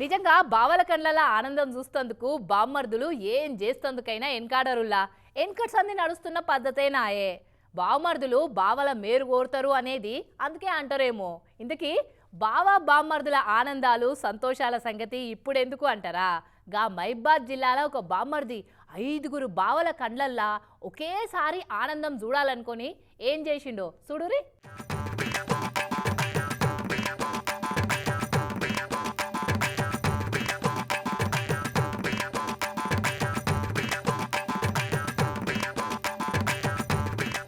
నిజంగా బావల కండ్ల ఆనందం చూస్తందుకు బామ్మర్దులు ఏం చేస్తందుకైనా ఎన్కాడరులా ఎన్కట్ అంది నడుస్తున్న పద్ధతేనాయే బావమర్దులు బావల మేరు కోరుతారు అనేది అందుకే అంటారేమో. ఇందుకీ బావ బామ్మర్దుల ఆనందాలు సంతోషాల సంగతి ఇప్పుడెందుకు అంటారా? గా మైబాద్ జిల్లాలో ఒక బామ్మర్ది ఐదుగురు బావల కండ్లల్లా ఒకేసారి ఆనందం చూడాలనుకొని ఏం చేసిండో చూడురి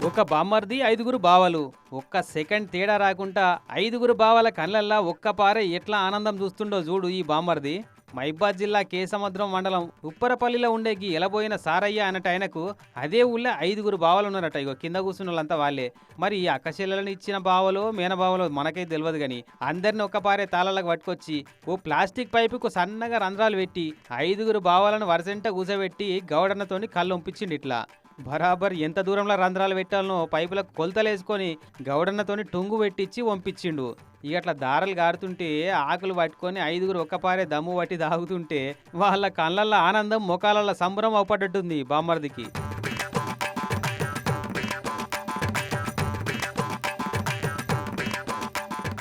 ఒక బామ్మర్ది ఐదుగురు బావలు. ఒక్క సెకండ్ తేడా రాకుండా ఐదుగురు బావల కళ్ళల్లా ఒక్క పారే ఎట్లా ఆనందం చూస్తుండో చూడు ఈ బామ్మర్ది. మైబాద్ జిల్లా కేసముద్రం మండలం ఉప్పరపల్లిలో ఉండే గీ ఎలబోయిన సారయ్య అన్నట్టు ఆయనకు అదే ఊళ్ళో ఐదుగురు బావలు ఉన్నారట. ఇగో కింద కూర్చున్న వాళ్ళంతా వాళ్ళే. మరి ఈ అక్కచెల్లెలను ఇచ్చిన బావలో మేనబావలో మనకైతే తెలియదు కానీ అందరిని ఒక్క పారే తాళాలకు పట్టుకొచ్చి ఓ ప్లాస్టిక్ పైపుకు సన్నగా రంధ్రాలు పెట్టి ఐదుగురు బావలను వరసెంట కూసబెట్టి గౌడన్నతోని కళ్ళు ఒంపించిండి ఇట్లా. బరాబర్ ఎంత దూరంలో రంధ్రాలు పెట్టాలనో పైపులకు కొలతలేసుకొని గౌడన్నతోని టొంగు పెట్టించి వంపించిండు. ఇక అట్లా దారలు గారుతుంటే ఆకులు పట్టుకొని ఐదుగురు ఒక్కపారే దమ్ము పట్టి తాగుతుంటే వాళ్ళ కళ్ళల్లో ఆనందం ముఖాలలో సంబరం అవపడ్డట్టుంది బామ్మర్దికి.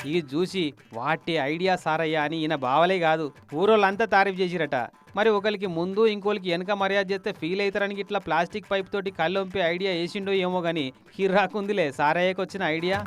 ఇది చూసి వాటి ఐడియా సారయ్యా అని ఈయన బావలే కాదు ఊరోళ్ళంతా తారీఫ్ చేసిరట. మరి ఒకరికి ముందు ఇంకోరికి వెనక మర్యాద చేస్తే ఫీల్ అవుతారని ఇట్లా ప్లాస్టిక్ పైప్ తోటి కళ్ళొంపి ఐడియా వేసిండో ఏమో కానీ కిర్రాకుందిలే సారయ్యకి వచ్చిన ఐడియా.